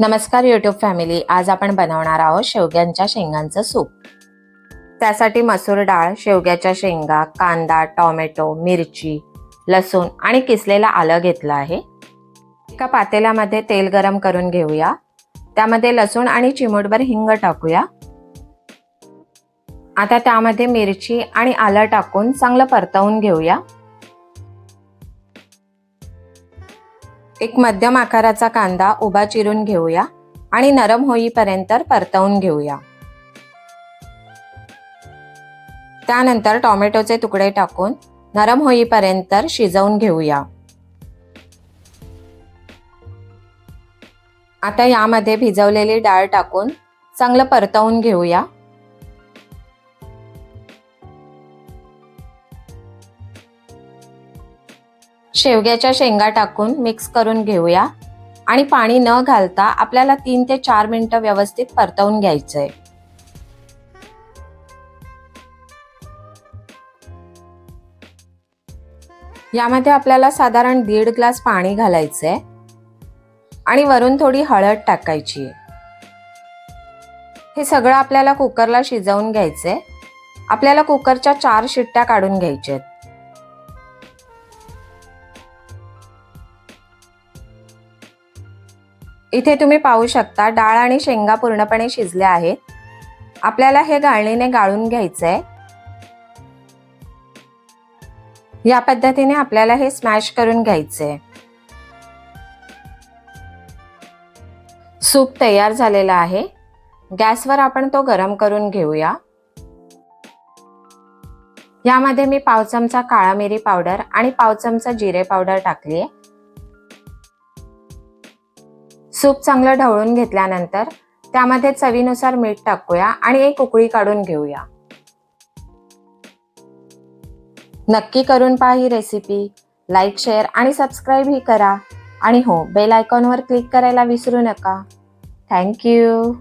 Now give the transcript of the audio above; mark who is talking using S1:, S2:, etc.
S1: नमस्कार YouTube family आज आपण बनवणार आहोत शेवग्यांच्या शेंगांचं सूप. त्यासाठी मसूर डाळ शेवग्याच्या शेंगा कांदा टोमॅटो मिरची लसूण आणि किसलेलं आलं घेतलं आहे. एका पातेल्यामध्ये तेल गरम करून घेऊया. त्यामध्ये लसूण आणि चिमूटभर हिंग टाकूया. आता त्यामध्ये मिरची आणि आलं टाकून चांगलं परतवून घेऊया. एक मध्यम आकाराचा कांदा उभा चिरून घेऊया आणि नरम होईपर्यंत परतवून घेऊया. त्यानंतर टोमॅटोचे तुकडे टाकून नरम होईपर्यंत शिजवून घेऊया. आता यामध्ये भिजवलेली डाळ टाकून चांगलं परतवून घेऊया. शेवग्याच्या शेंगा टाकून मिक्स करून घेऊया. आणि पाणी न घालता आपल्याला तीन ते चार मिनिटं व्यवस्थित परतवून घ्यायचंय. यामध्ये आपल्याला साधारण दीड ग्लास पाणी घालायचंय. आणि वरून थोडी हळद टाकायची हे सगळं आपल्याला कुकरला शिजवून घ्यायचंय. आपल्याला कुकरच्या चार शिट्ट्या काढून घ्यायच्या आहेत इथे तुम्ही पाहू शकता डाळ आणि शेंगा पूर्णपणे शिजल्या आहेत. आपल्याला हे गाळणीने गाळून घ्यायचंय. या पद्धतीने आपल्याला हे स्मॅश करून घ्यायचे सूप तयार झालेला आहे. गॅसवर आपण तो गरम करून घेऊया. यामध्ये मी पाव चमचा काळा मिरी पावडर आणि पाव चमचा जिरे पावडर टाकली आहे सूप चांगलं ढवळून घेतल्यानंतर त्यामध्ये चवीनुसार मीठ टाकूया आणि एक उकळी काढून घेऊया. नक्की करून पहा ही रेसिपी लाईक शेअर आणि सबस्क्राईबही करा. आणि हो बेल आयकॉनवर क्लिक करायला विसरू नका. थँक्यू